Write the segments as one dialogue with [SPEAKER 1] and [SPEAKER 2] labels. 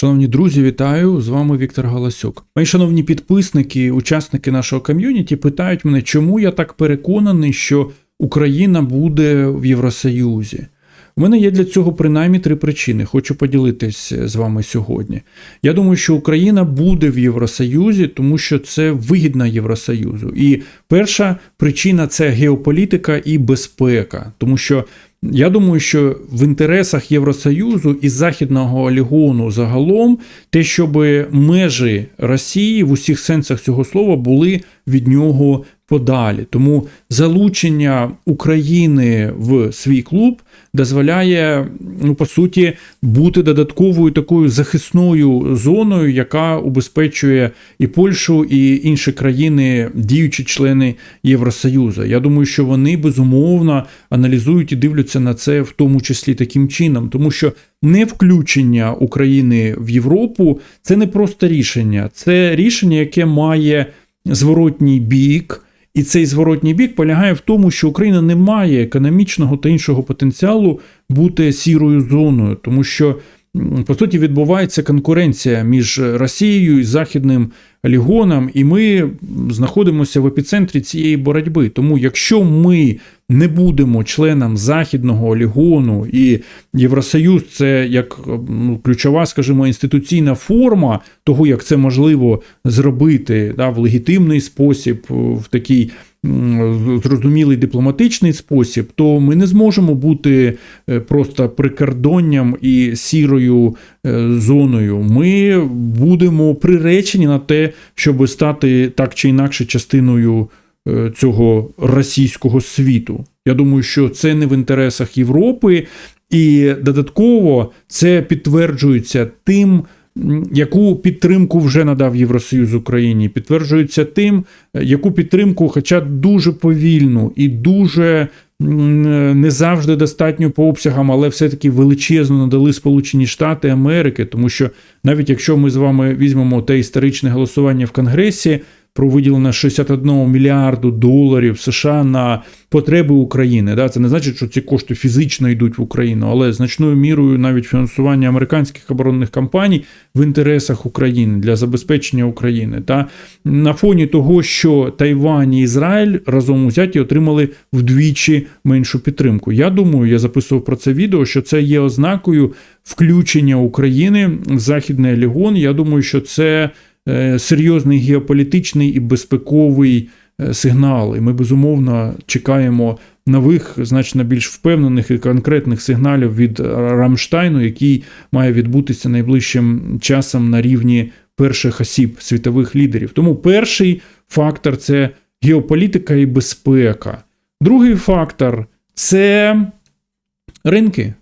[SPEAKER 1] Шановні друзі, вітаю! З вами Віктор Галасюк. Мої шановні підписники, учасники нашого ком'юніті питають мене, чому я так переконаний, що Україна буде в Євросоюзі. У мене є для цього принаймні три причини. Хочу поділитись з вами сьогодні. Я думаю, що Україна буде в Євросоюзі, тому що це вигідна Євросоюзу. І перша причина це геополітика і безпека, тому що. Я думаю, що в інтересах Євросоюзу і західного олігону загалом те, щоб межі Росії в усіх сенсах цього слова були від нього подалі. Тому залучення України в свій клуб дозволяє, ну по суті, бути додатковою такою захисною зоною, яка убезпечує і Польщу, і інші країни, діючі члени Євросоюзу. Я думаю, що вони безумовно аналізують і дивляться на це в тому числі таким чином, тому що не включення України в Європу це не просто рішення, це рішення, яке має зворотній бік. І цей зворотній бік полягає в тому, що Україна не має економічного та іншого потенціалу бути сірою зоною, тому що по суті відбувається конкуренція між Росією і Західним Лігоном, і ми знаходимося в епіцентрі цієї боротьби. Тому, якщо ми не будемо членом Західного Лігону і Євросоюз, це як ну, ключова, скажімо, інституційна форма того, як це можливо зробити да, в легітимний спосіб, в такий зрозумілий дипломатичний спосіб, то ми не зможемо бути просто прикордонням і сірою зоною. Ми будемо приречені на те, щоб стати так чи інакше частиною цього російського світу. Я думаю, що це не в інтересах Європи, і додатково це підтверджується тим. Яку підтримку вже надав Євросоюз Україні, підтверджується тим, яку підтримку, хоча дуже повільну і дуже не завжди достатньо по обсягам, але все-таки величезно надали Сполучені Штати Америки, тому що навіть якщо ми з вами візьмемо те історичне голосування в Конгресі про виділення 61 мільярду доларів США на потреби України. Да, Це не значить, що ці кошти фізично йдуть в Україну, але значною мірою навіть фінансування американських оборонних компаній в інтересах України для забезпечення України. Та на фоні того, що Тайвань і Ізраїль разом узяті отримали вдвічі меншу підтримку. Я думаю, я записував про це відео, що це є ознакою включення України в Західний Лігон. Я думаю, що це. Серйозний геополітичний і безпековий сигнал, і ми безумовно чекаємо нових, значно більш впевнених і конкретних сигналів від Рамштайну, який має відбутися найближчим часом на рівні перших осіб світових лідерів. Тому перший фактор це геополітика і безпека. Другий фактор це ринки.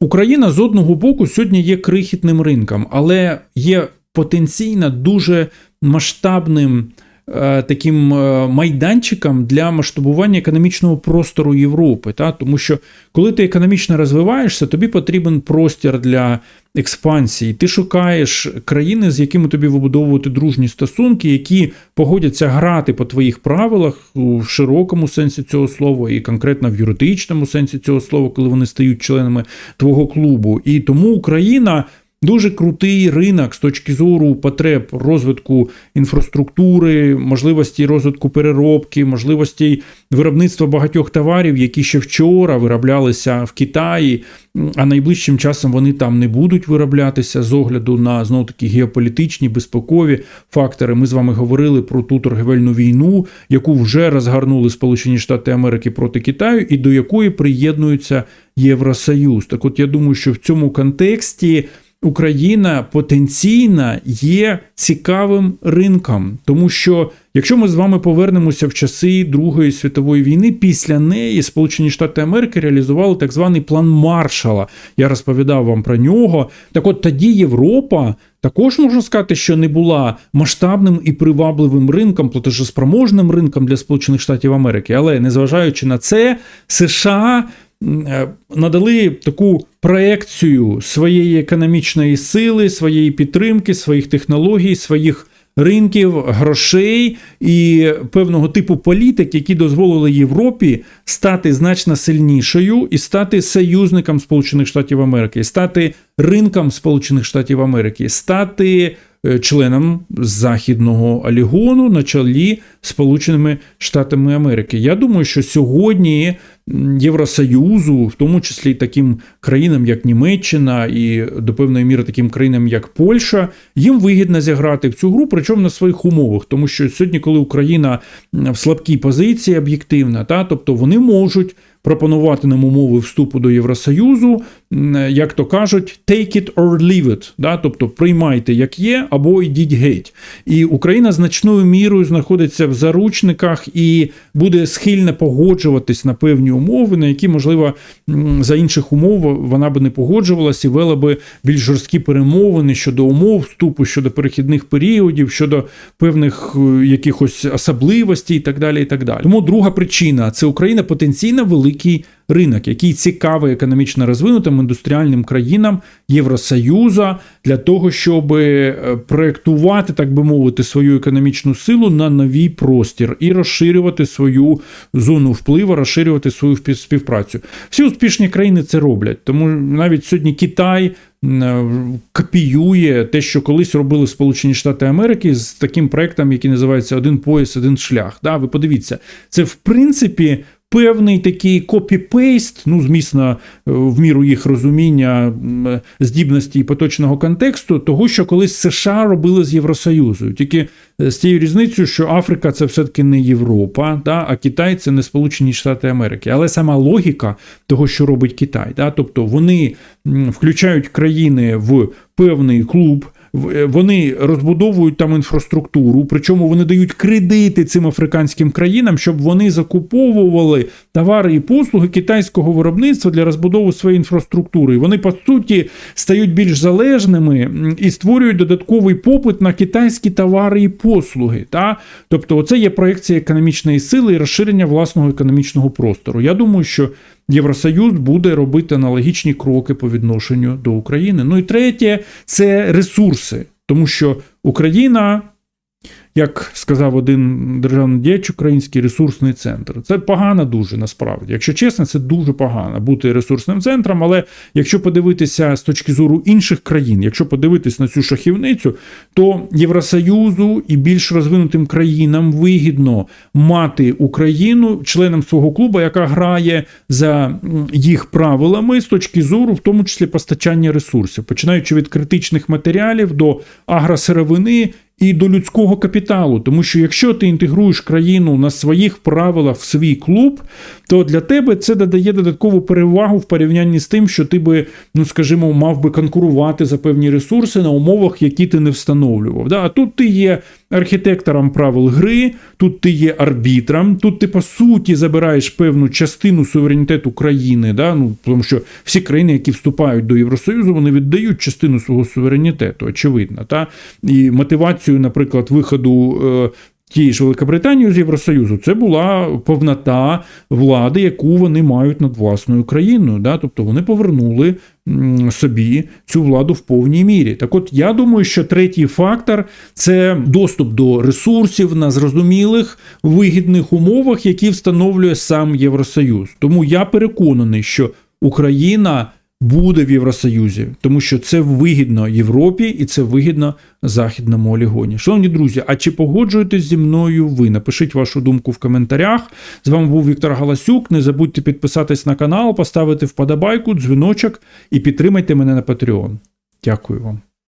[SPEAKER 1] Україна з одного боку сьогодні є крихітним ринком, але є потенційно дуже масштабним е, таким е, майданчиком для масштабування економічного простору Європи. Та? Тому що коли ти економічно розвиваєшся, тобі потрібен простір для експансії. Ти шукаєш країни, з якими тобі вибудовувати дружні стосунки, які погодяться грати по твоїх правилах в широкому сенсі цього слова, і конкретно в юридичному сенсі цього слова, коли вони стають членами твого клубу. І тому Україна. Дуже крутий ринок з точки зору потреб розвитку інфраструктури, можливості розвитку переробки, можливості виробництва багатьох товарів, які ще вчора вироблялися в Китаї, а найближчим часом вони там не будуть вироблятися з огляду на знову таки геополітичні безпекові фактори. Ми з вами говорили про ту торгівельну війну, яку вже розгорнули Сполучені Штати Америки проти Китаю, і до якої приєднується Євросоюз. Так, от я думаю, що в цьому контексті. Україна потенційно є цікавим ринком, тому що якщо ми з вами повернемося в часи Другої світової війни, після неї Сполучені Штати Америки реалізували так званий план Маршала. Я розповідав вам про нього. Так, от тоді Європа. Також можна сказати, що не була масштабним і привабливим ринком, платежоспроможним ринком для Сполучених Штатів Америки, але незважаючи на це, США Е, надали таку проекцію своєї економічної сили, своєї підтримки, своїх технологій, своїх ринків, грошей і певного типу політик, які дозволили Європі стати значно сильнішою і стати союзником Сполучених Штатів Америки, стати ринком Сполучених Штатів Америки, стати членом західного алігону на чолі Сполученими Штатами Америки. Я думаю, що сьогодні Євросоюзу, в тому числі таким країнам, як Німеччина, і до певної міри таким країнам, як Польща, їм вигідно зіграти в цю гру, причому на своїх умовах. Тому що сьогодні, коли Україна в слабкій позиції об'єктивна, та тобто вони можуть. Пропонувати нам умови вступу до Євросоюзу, як то кажуть, take it or leave it, да? тобто приймайте як є, або йдіть геть. І Україна значною мірою знаходиться в заручниках і буде схильна погоджуватись на певні умови, на які, можливо, за інших умов вона би не погоджувалась і вела би більш жорсткі перемовини щодо умов вступу, щодо перехідних періодів, щодо певних е, якихось особливостей і так далі. І так далі. Тому друга причина це Україна потенційно великий ринок, який цікавий економічно розвинутим індустріальним країнам Євросоюзу для того, щоб е, проектувати, так би мовити, свою економічну силу на новий простір і розширювати свою зону впливу, розширювати свою співпрацю. Всі успішні країни це роблять. Тому навіть сьогодні Китай. е, Копіює те, що колись робили Сполучені Штати Америки з таким проектом, який називається Один пояс, один шлях. Да, ви подивіться, це в принципі певний такий копі-пейст, ну, змісно, е, в міру їх розуміння, здібності і поточного контексту, того, що колись США робили з Євросоюзу. Тільки е, з тією різницею, що Африка це все-таки не Європа, да, а Китай це не Сполучені Штати Америки. Але сама логіка того, що робить Китай, да, тобто вони включають країни в певний клуб. Е, Вони розбудовують там інфраструктуру, причому вони дають кредити цим африканським країнам, щоб вони закуповували товари і послуги китайського виробництва для розбудови своєї інфраструктури. І Вони по суті стають більш залежними і створюють додатковий попит на китайські товари і послуги. Та? Тобто, це є проекція економічної сили і розширення власного економічного простору. Я думаю, що Євросоюз буде робити аналогічні кроки по відношенню до України. Ну і третє це ресурси, тому що Україна. Як сказав один державний діяч український ресурсний центр. Це погано дуже насправді. Якщо чесно, це дуже погано бути ресурсним центром. Але якщо подивитися з точки зору інших країн, якщо подивитись на цю шахівницю, то Євросоюзу і більш розвинутим країнам вигідно мати Україну членом свого клубу, яка грає за їх правилами з точки зору, в тому числі постачання ресурсів, починаючи від критичних матеріалів до агросировини. І до людського капіталу, тому що якщо ти інтегруєш країну на своїх правилах в свій клуб, то для тебе це додає додаткову перевагу в порівнянні з тим, що ти би, ну скажімо, мав би конкурувати за певні ресурси на умовах, які ти не встановлював. Да? А тут ти є архітектором правил гри, тут ти є арбітром, тут ти по суті забираєш певну частину суверенітету країни. Да? Ну, тому що всі країни, які вступають до Євросоюзу, вони віддають частину свого суверенітету, очевидно. Та? І мотивацію, наприклад, виходу. Тієї ж Великобританії з Євросоюзу це була повнота влади, яку вони мають над власною країною. Да? Тобто вони повернули собі цю владу в повній мірі. Так от я думаю, що третій фактор це доступ до ресурсів на зрозумілих вигідних умовах, які встановлює сам Євросоюз. Тому я переконаний, що Україна буде в Євросоюзі, тому що це вигідно Європі і це вигідно західному олігоні. Шановні друзі, а чи погоджуєтесь зі мною ви? Напишіть вашу думку в коментарях. З вами був Віктор Галасюк. Не забудьте підписатись на канал, поставити вподобайку, дзвіночок і підтримайте мене на Patreon. Дякую вам.